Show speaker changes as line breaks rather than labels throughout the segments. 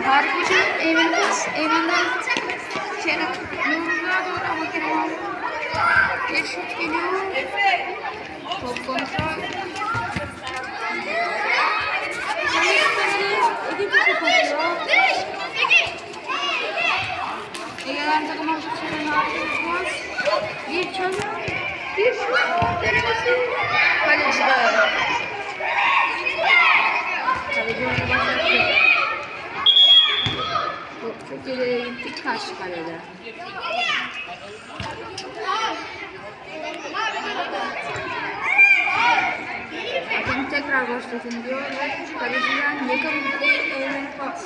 harika. Eymen pas. Eymen'den Kerem Nurullah doğru ama Kerem. Bir şut geliyor. Top kontrol. Ege'den takım arkadaşlarının harika. Bir çalım. Bir şut. Denemesi. Kaleci de. Kaleci onu başlattı. İleriye gittik karşı kalede. Hakem tekrar başlatın diyor ve kaleciden bir eğlen pas.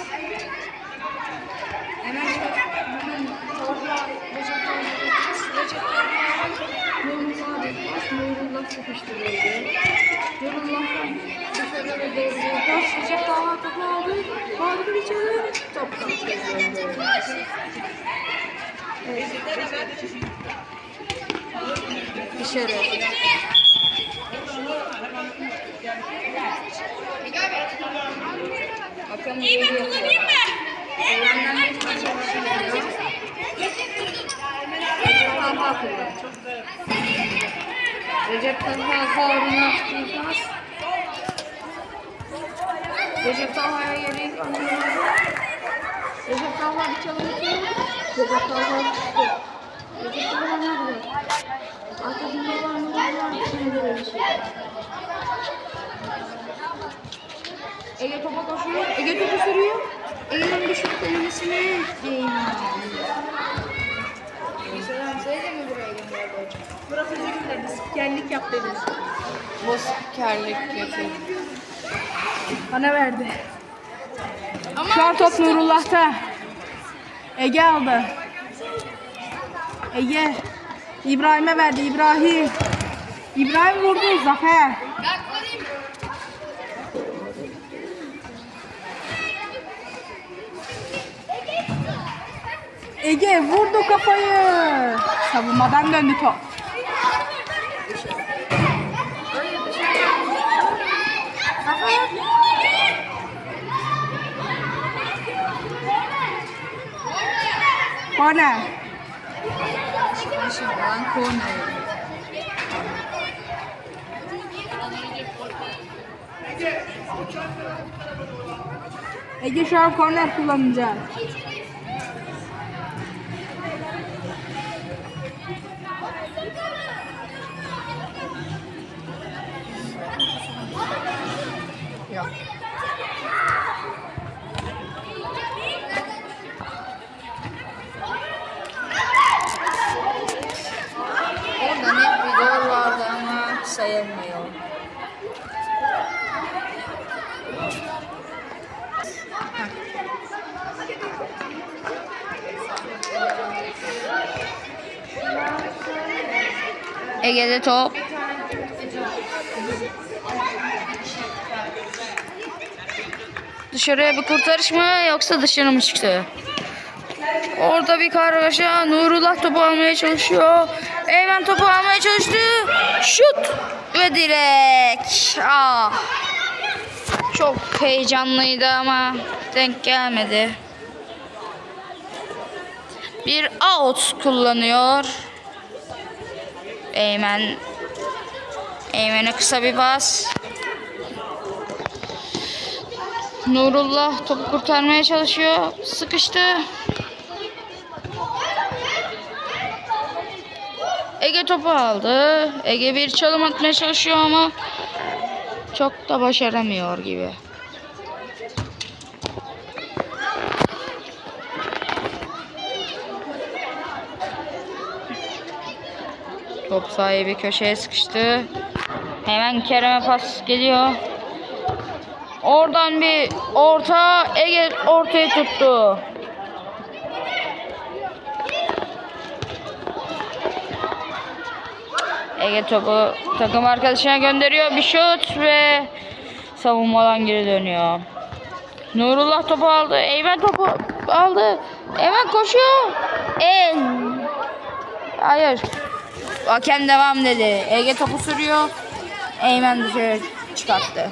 Hemen hemen Torla Recep Tayyip'e pas. Recep Tayyip'e Nurullah bir pas. Nurullah sıkıştırıldı. Nurullah'tan dışarıda ve doğru. Recep Tayyip bir çalım. Top kaptı. Evet. Dışarı. Bakalım İyi ben kullanayım mı? Eğlenden bir parça başlıyor. Talha kullan. Recep Talha attığı pas. Recep Talha'ya gönderdi. Recep Talha bir çalım atıyor. Recep Talha çıktı. Recep Talha nerede? Arkasında var mı? Var. Şimdi böyle bir şey. Ege topa koşuyor. Ege topu sürüyor. Ege'nin bir şut denemesine değmiyor. Söyle mi buraya gönderdi hocam?
Burası dilerim. Spikerlik yap dediniz.
Bu spikerlik yapıyor.
Bana verdi. Şu an top Nurullah'ta. Ege aldı. Ege. İbrahim'e verdi. İbrahim. İbrahim vurdu. Zafer. Ege vurdu kafayı. Savunmadan döndü top. Korner.
Şimdi lan korner.
Ege şu an korner kullanacak.
Yok. Orada net bir gol vardı ama sayılmıyor. Ege'de top. Dışarıya bir kurtarış mı yoksa dışarı mı çıktı? Orada bir kargaşa. Nurullah topu almaya çalışıyor. Eymen topu almaya çalıştı. Şut ve direk. Ah. Çok heyecanlıydı ama denk gelmedi. Bir out kullanıyor. Eymen. Eymen'e kısa bir pas. Nurullah topu kurtarmaya çalışıyor. Sıkıştı. Ege topu aldı. Ege bir çalım atmaya çalışıyor ama çok da başaramıyor gibi. Top sahibi köşeye sıkıştı. Hemen Kerem'e pas geliyor. Oradan bir orta Ege ortaya tuttu. Ege topu takım arkadaşına gönderiyor bir şut ve savunmadan geri dönüyor. Nurullah topu aldı. Eymen topu aldı. Eymen koşuyor. En. Hayır. Hakem devam dedi. Ege topu sürüyor. Eymen dışarı çıkarttı.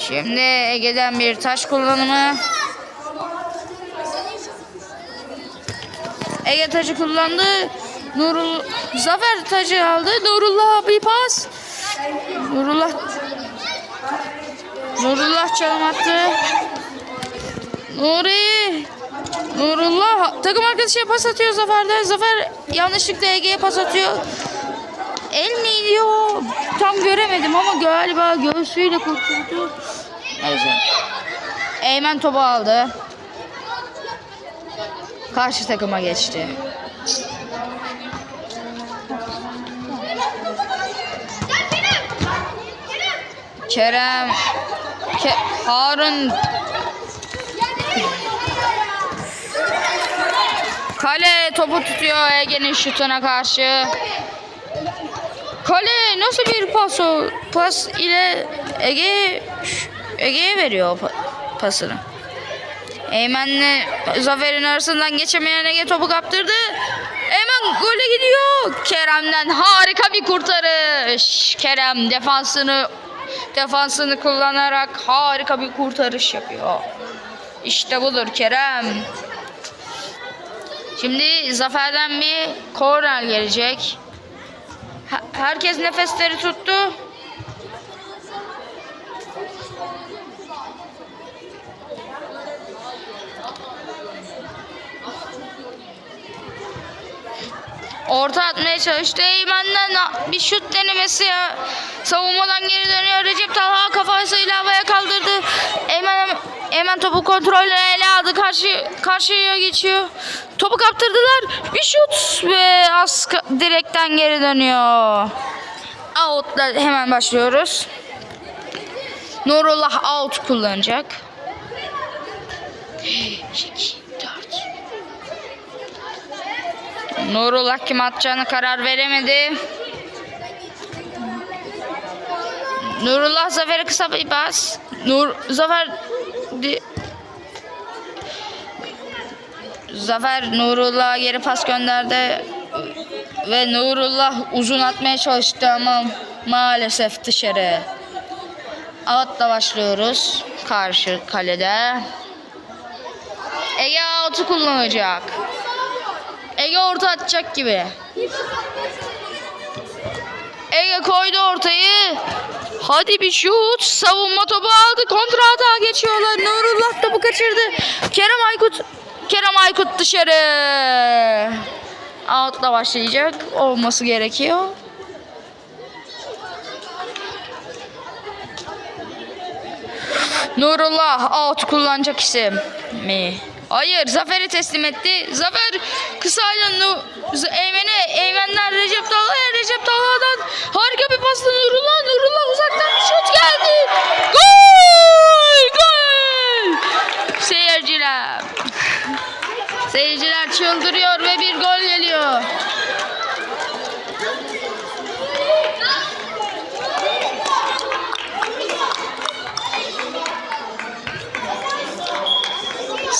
Şimdi Ege'den bir taş kullanımı. Ege tacı kullandı. Nurul Zafer tacı aldı. Nurullah bir pas. Nurullah Nurullah çalım attı. Nuri Nurullah takım arkadaşına pas atıyor Zafer'den. Zafer yanlışlıkla Ege'ye pas atıyor. El mi diyor? Tam göremedim ama galiba göğsüyle kurtuldu. Neyse. Eymen topu aldı. Karşı takıma geçti. Kerem Ke Harun Kale topu tutuyor Ege'nin şutuna karşı. Kale nasıl bir pas o? Pas ile Ege Ege'ye veriyor pa- pasını. Eymen'le Zafer'in arasından geçemeyen Ege topu kaptırdı. Eymen gole gidiyor. Kerem'den harika bir kurtarış. Kerem defansını defansını kullanarak harika bir kurtarış yapıyor. İşte budur Kerem. Şimdi Zafer'den bir korner gelecek. Herkes nefesleri tuttu. Orta atmaya çalıştı. Eymen'den bir şut denemesi. Savunmadan geri dönüyor. Recep Talha kafasıyla havaya kaldırdı. Eymen, Eymen topu kontrolüne ele aldı. Karşı, karşıya geçiyor. Topu kaptırdılar. Bir şut ve az direkten geri dönüyor. Out'la hemen başlıyoruz. Nurullah out kullanacak. Nurullah kim atacağını karar veremedi. Nurullah Zafer'e kısa bir pas. Nur Zafer di- Zafer Nurullah'a geri pas gönderdi ve Nurullah uzun atmaya çalıştı ama maalesef dışarı. Out'la başlıyoruz. Karşı kalede. Ege out'u kullanacak. Ege orta atacak gibi. Ege koydu ortayı. Hadi bir şut. Savunma topu aldı. Kontra atağa geçiyorlar. Nurullah topu kaçırdı. Kerem Aykut Kerem Aykut dışarı. Out'la başlayacak. Olması gerekiyor. Nurullah out kullanacak isim mi? Hayır Zafer'i teslim etti. Zafer kısayla Eymen'e Eymen'den Recep Talha'ya Recep Talha'dan harika bir pasla Nurullah Nurullah uzaktan bir şut geldi. Gol! Gol! Seyirciler Seyirciler çıldırıyor ve bir gol geliyor.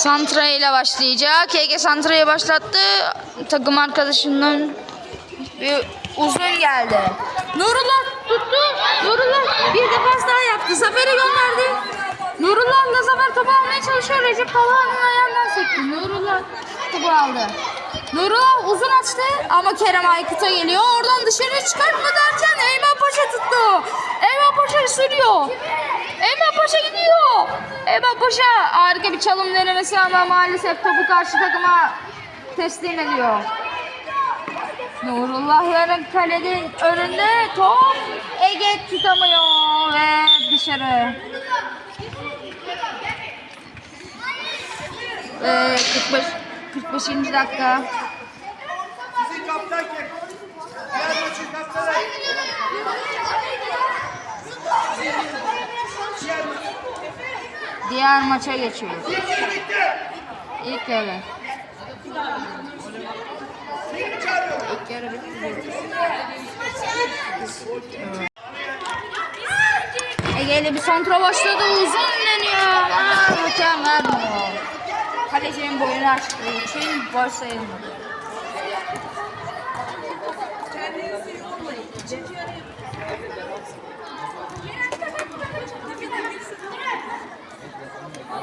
Santra ile başlayacak. Ege Santra'yı başlattı. Takım arkadaşından bir uzun geldi. Nurullah tuttu. Nurullah bir defans daha yaptı. Zafer'i gönderdi. Nurullah ile Zafer topu almaya çalışıyor. Recep Talha'nın ayağından sekti. Nurullah topu aldı. Nurullah uzun açtı ama Kerem Aykut'a geliyor. Oradan dışarı çıkartma derken Eymen Paşa tuttu. Eymen Paşa sürüyor. Eymen Paşa gidiyor. Eymen Paşa harika bir çalım denemesi ama maalesef topu karşı takıma teslim ediyor. Nurullah yarın kalenin önünde top Ege tutamıyor ve dışarı. Ve 45 45. dakika.
Sizin kaptan kim? Diğer maçın kaptanı. Diğer maç.
Diğer maça geçiyoruz. İlk yarı. İlk yarı bitti. Ege'yle bir santra başladı. Uzun deniyor. Aa, vermiyor. Kalecinin boyunu açtığı için gol sayılmadı.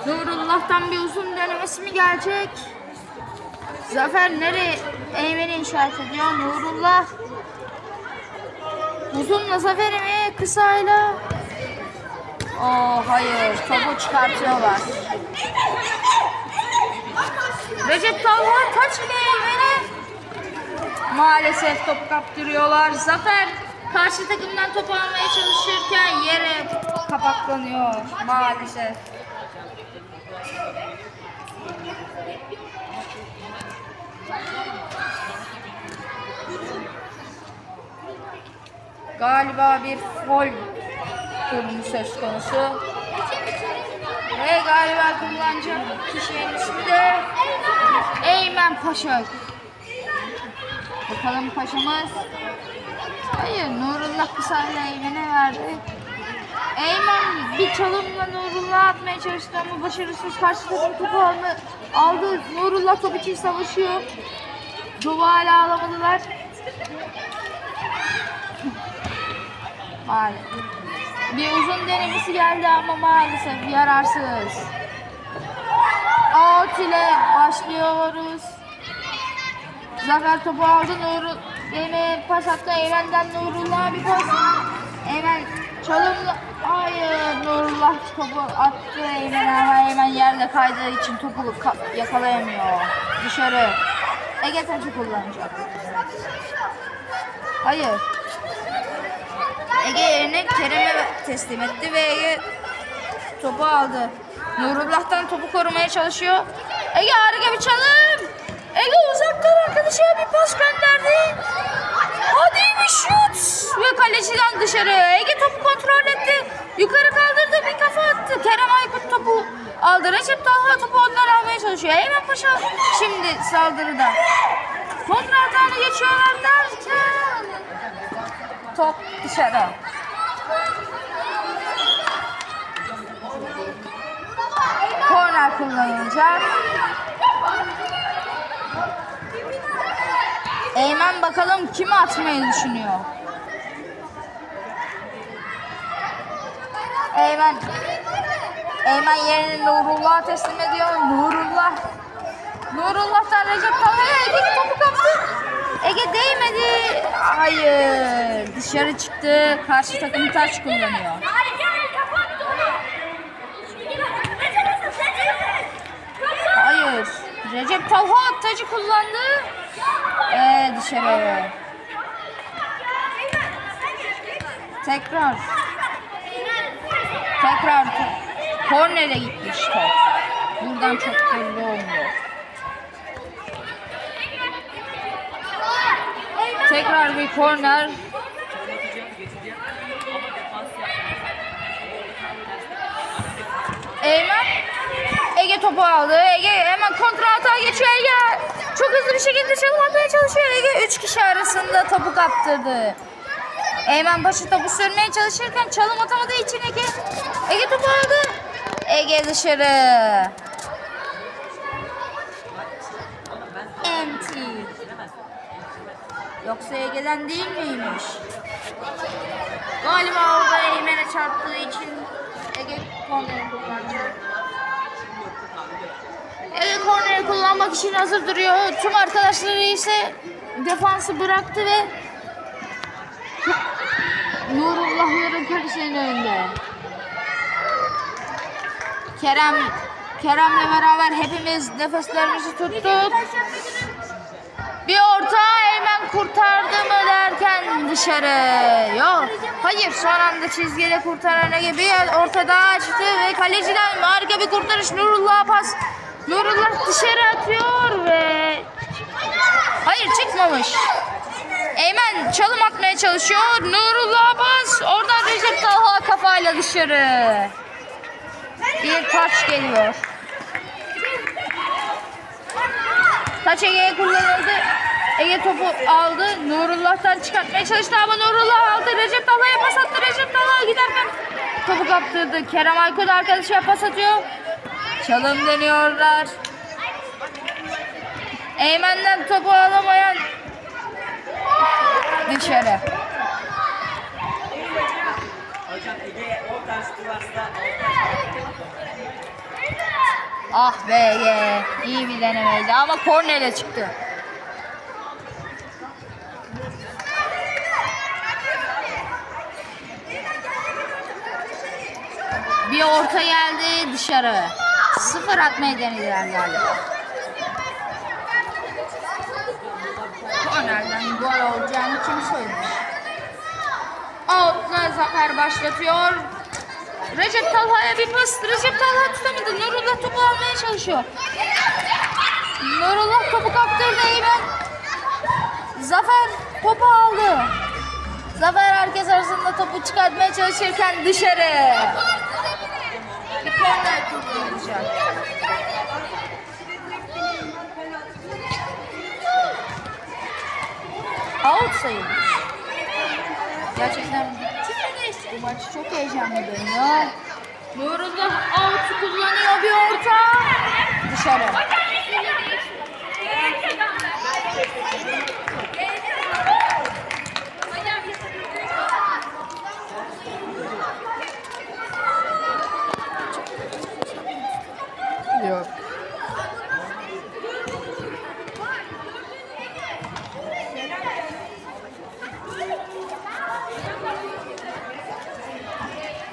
Nurullah'tan bir uzun denemesi mi gelecek? Zafer nereye? Eymen'i işaret ediyor. Nurullah. Uzunla Zafer'i mi? Kısayla. Oo hayır. Topu çıkartıyorlar. Recep Talha taç ile Eymen'e. Maalesef topu kaptırıyorlar. Zafer karşı takımdan topu almaya çalışırken yere kapaklanıyor maalesef. Galiba bir fol durumu söz konusu. Ve galiba kullanacak kişinin ismi de Eymen Paşa. Bakalım paşamız. Hayır Nurullah kısayla Eymen'e verdi. Eymen bir çalımla Nurullah atmaya çalıştı ama başarısız karşı takım topu alma, aldı. Nurullah top için savaşıyor. Topu hala alamadılar. Maalesef. Bir uzun denemesi geldi ama maalesef yararsız. Out ile başlıyoruz. Zafer topu aldı Nurul. Eymen pas attı. Eymen'den Nurullah'a bir pas. Eymen çalımla. Hayır Nurullah topu attı Eymen'e ama Eymen yerde kaydığı için topu ka- yakalayamıyor. Dışarı. Ege taçı kullanacak. Hayır. Ege yerine Kerem'e teslim etti ve Ege topu aldı. Nurullah'tan topu korumaya çalışıyor. Ege harika bir çalım. Ege uzaktan arkadaşına bir pas gönderdi. Hadi bir şut. Ve kaleciden dışarı. Ege topu kontrol etti. Yukarı kaldırdı bir kafa attı. Kerem Aykut topu aldı. Recep Talha topu ondan almaya çalışıyor. Eymen Paşa şimdi saldırıda. Kontra atağını geçiyorlar derken top dışarı. Korner kullanılacak. Eymen bakalım kimi atmayı düşünüyor. Eymen Eymen yerini Nurullah'a teslim ediyor. Nurullah Nurullah'tan Recep Talha'ya Ege topu kaptı. Ege değmedi. Hayır. Dışarı çıktı. Karşı takım taç kullanıyor. Hayır. Recep Talha tacı kullandı. Ee, dışarı. Tekrar. Tekrar. Kornere gitmiş top. Buradan çok belli olmuyor. Tekrar bir korner. Eymen Ege topu aldı. Ege hemen kontra atağa geçiyor Ege. Şekilde çalım atmaya çalışıyor. Ege 3 kişi arasında topu kaptırdı. Eymen başı topu sürmeye çalışırken çalım atamadığı için Ege Ege topu aldı. Ege dışarı. Enti. Yoksa Ege'den değil miymiş? Galiba orada Eymen'e çarptığı için Ege korneri kullanacak. Ege korneri kullanmak için hazır duruyor. Tüm arkadaşları ise defansı bıraktı ve Nurullahların kalesinin önünde. Kerem Kerem'le beraber hepimiz nefeslerimizi tuttuk. Bir orta Eymen kurtardı mı derken dışarı. Yok. Hayır son anda çizgide kurtaran Ege bir orta daha açtı ve kaleciden harika bir kurtarış Nurullah pas. Nurullah dışarı atıyor ve Hayır çıkmamış. Eymen çalım atmaya çalışıyor. Nurullah pas. Oradan Recep Talha kafayla dışarı. Bir taç geliyor. Taç Ege'ye kullanıldı. Ege topu aldı. Nurullah'tan çıkartmaya çalıştı ama Nurullah aldı. Recep Talha'ya pas attı. Recep Talha giderken topu kaptırdı. Kerem Aykut arkadaşına pas atıyor. Çalım deniyorlar. Eymen'den topu alamayan dışarı. Ah be ye. İyi bir denemeydi ama korneyle çıktı. Bir orta geldi dışarı. Sıfır atmayı denediler galiba. Kornerden gol olacağını kim söylemiş? Out'la Zafer başlatıyor. Recep Talha'ya bir pas. Recep Talha tutamadı. Nurullah topu almaya çalışıyor. Nurullah topu kaptırdı Eymen. Zafer topu aldı. Zafer herkes arasında topu çıkartmaya çalışırken dışarı. Korner kullanılacak. Out sayılır. Gerçekten bu maç çok heyecanlı dönüyor. Nurullah out kullanıyor bir orta. Dışarı.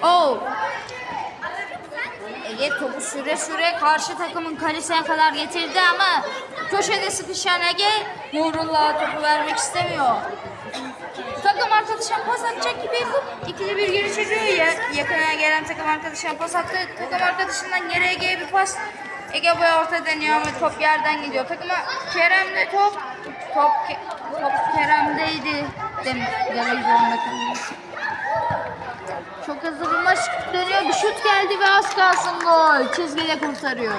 Oh. Ege topu süre süre karşı takımın kalesine kadar getirdi ama köşede sıkışan Ege Nurullah'a topu vermek istemiyor. Takım arkadaşına pas atacak gibi yapıp ikili bir geri çözüyor ya. Yakına gelen takım arkadaşına pas attı. Takım arkadaşından geri Ege'ye bir pas. Ege bu orta deniyor ama top yerden gidiyor. Takıma Kerem'de top. Top, top Kerem'deydi. Dem demek zorunda kalıyor. Çok hızlı bir maç dönüyor. Bir şut geldi ve az kalsın gol. Çizgide kurtarıyor.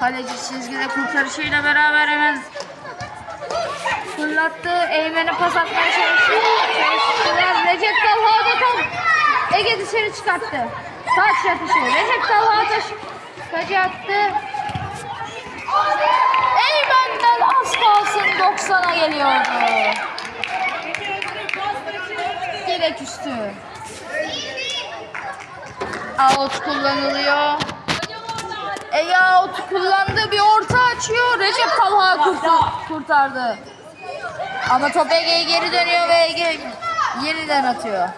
Kaleci çizgide kurtarışıyla beraber hemen fırlattı. Eymen'e pas atmaya çalıştı. Recep Talha da tam Ege dışarı çıkarttı. Taç atışı. Recep Talha taş tacı attı. Eymen'den az kalsın 90'a geliyordu. Direk üstü. Out kullanılıyor. Ege out kullandı. Bir orta açıyor. Recep Talha kurtardı. Ama top Ege'ye geri dönüyor ve Ege yeniden atıyor.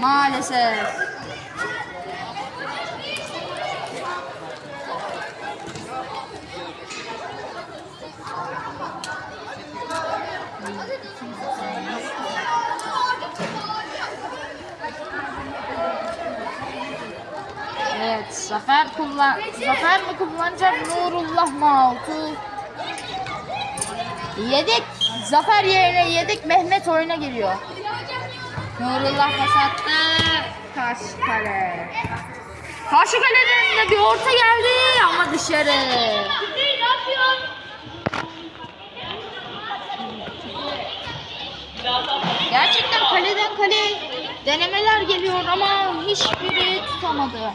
Maalesef. Evet, Zafer kullan Zafer mi kullanacak Nurullah mı altı? Yedek Zafer yerine yedek Mehmet oyuna giriyor. Nurullah pas attı. Karşı kale. Karşı kaleden de bir orta geldi ama dışarı. Gerçekten kaleden kaleye denemeler geliyor ama hiçbiri tutamadı.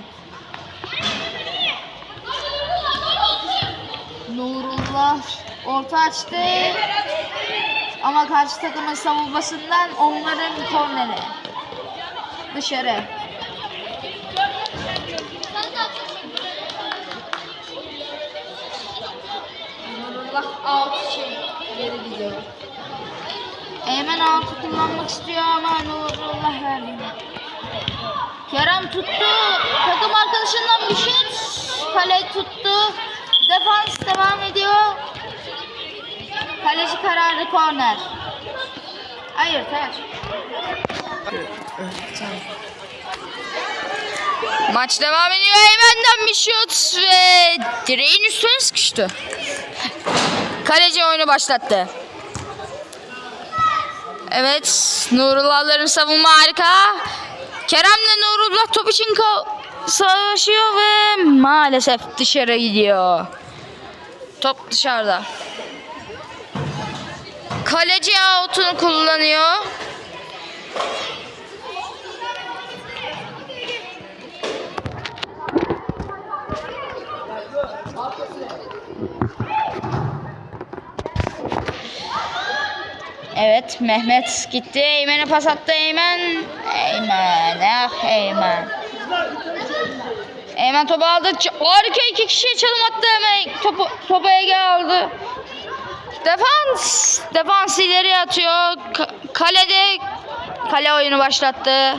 Nurullah orta açtı. Ama karşı takımın savunmasından onların korneri. Dışarı. Nurullah out şey geri gidiyor. Eymen altı kullanmak istiyor ama Nurullah vermiyor. Kerem tuttu. Takım arkadaşından bir şut. Kale tuttu. Defans devam ediyor. Kaleci kararlı korner. Hayır taç. Maç devam ediyor. Eymen'den bir şut ve direğin üstüne sıkıştı. Kaleci oyunu başlattı. Evet, Nurullah'ların savunma harika. Kerem'le Nurullah top için savaşıyor ve maalesef dışarı gidiyor. Top dışarıda. Kaleci out'unu kullanıyor. Evet Mehmet gitti. Eymen'e pas attı Eymen. Eymen. Ah Eymen. Eymen topu aldı. Harika iki kişiye çalım attı hemen. Topu, topu Ege aldı. Defans. Defans ileri atıyor. Ka- kalede kale oyunu başlattı.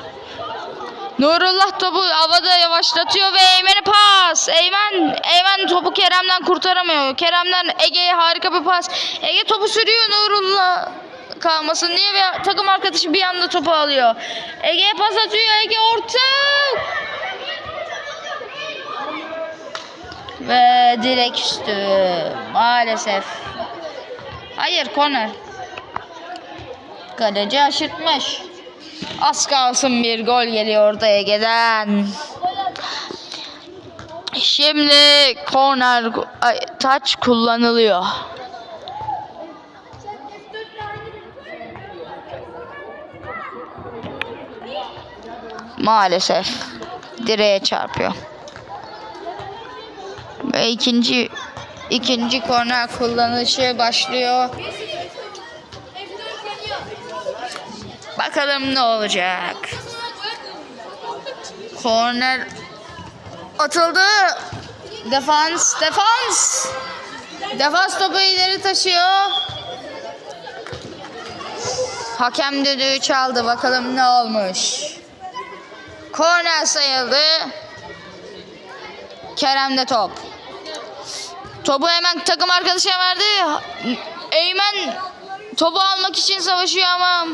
Nurullah topu havada yavaşlatıyor ve Eymen'e pas. Eymen, Eymen topu Kerem'den kurtaramıyor. Kerem'den Ege'ye harika bir pas. Ege topu sürüyor Nurullah kalmasın diye ve takım arkadaşı bir anda topu alıyor. Ege'ye pas atıyor. Ege orta. Ve direk üstü. Maalesef. Hayır korner. Kaleci aşırtmış. Az kalsın bir gol geliyor orada Ege'den. Şimdi korner ay, taç kullanılıyor. Maalesef direğe çarpıyor. Ve ikinci ikinci korner kullanışı başlıyor. Bakalım ne olacak. Korner atıldı. Defans, defans. Defans topu ileri taşıyor. Hakem düdüğü çaldı. Bakalım ne olmuş. Korner sayıldı. Kerem'de top. Topu hemen takım arkadaşına verdi. Eymen topu almak için savaşıyor ama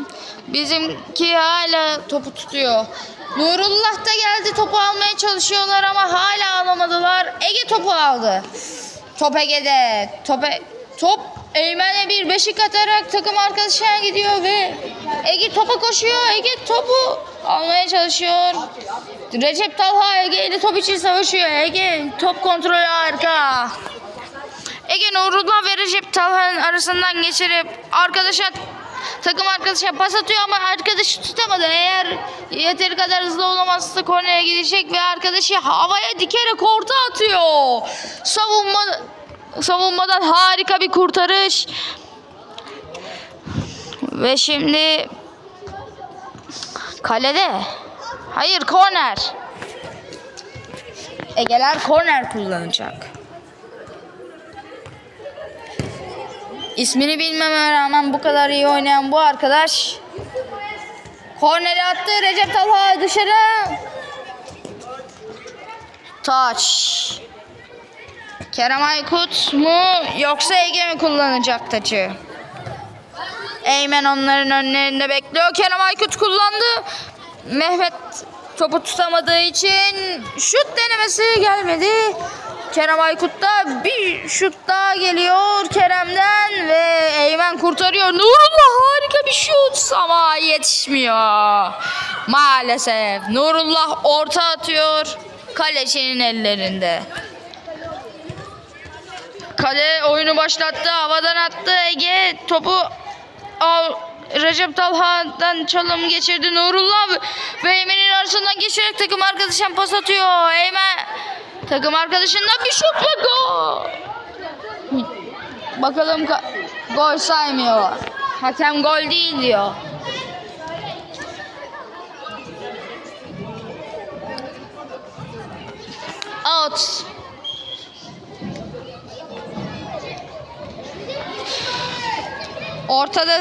bizimki hala topu tutuyor. Nurullah da geldi topu almaya çalışıyorlar ama hala alamadılar. Ege topu aldı. Top Ege'de. Top, E- top Eymen'e bir beşik atarak takım arkadaşına gidiyor ve Ege topa koşuyor. Ege topu almaya çalışıyor. Recep Talha Ege ile top için savaşıyor. Ege top kontrolü harika. Ege Nurullah ve Recep Talha'nın arasından geçirip arkadaşa takım arkadaşa pas atıyor ama arkadaşı tutamadı. Eğer yeteri kadar hızlı olamazsa kornere gidecek ve arkadaşı havaya dikerek orta atıyor. Savunma savunmadan harika bir kurtarış. Ve şimdi kalede. Hayır korner. Egeler korner kullanacak. İsmini bilmeme rağmen bu kadar iyi oynayan bu arkadaş korneri attı Recep Talha dışarı. Taç. Kerem Aykut mu yoksa Ege mi kullanacak taçı? Eymen onların önlerinde bekliyor. Kerem Aykut kullandı. Mehmet topu tutamadığı için şut denemesi gelmedi. Kerem Aykut'ta bir şut daha geliyor Kerem'den ve Eymen kurtarıyor. Nurullah harika bir şut ama yetişmiyor. Maalesef Nurullah orta atıyor. Kalecinin ellerinde. Kale oyunu başlattı. Havadan attı. Ege topu al Recep Talha'dan çalım geçirdi. Nurullah ve Eymen'in arasından geçerek takım arkadaşına pas atıyor. Eymen takım arkadaşından bir şut ve gol. Bakalım ka- gol saymıyor. Hakem gol değil diyor. Out. Ortada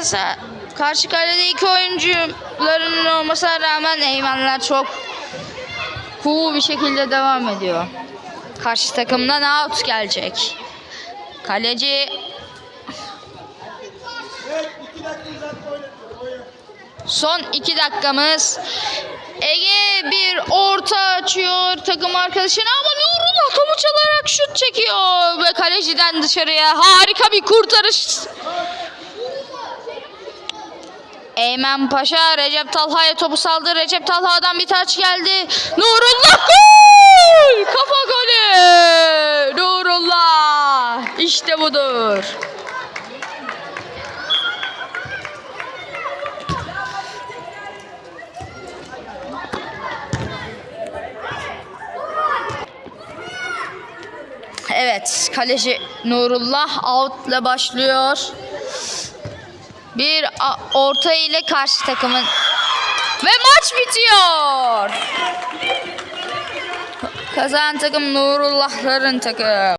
karşı kalede iki oyuncuların olmasına rağmen Eymenler çok cool bir şekilde devam ediyor. Karşı takımdan out gelecek. Kaleci son iki dakikamız. Ege bir orta açıyor takım arkadaşına ama Nurullah topu çalarak şut çekiyor ve kaleciden dışarıya harika bir kurtarış. Eymen Paşa Recep Talha'ya topu saldı. Recep Talha'dan bir taç geldi. Nurullah gol! Kafa golü! Nurullah! İşte budur. Evet, kaleci Nurullah out'la başlıyor. Bir orta ile karşı takımın ve maç bitiyor. Kazanan takım Nurullahların takım.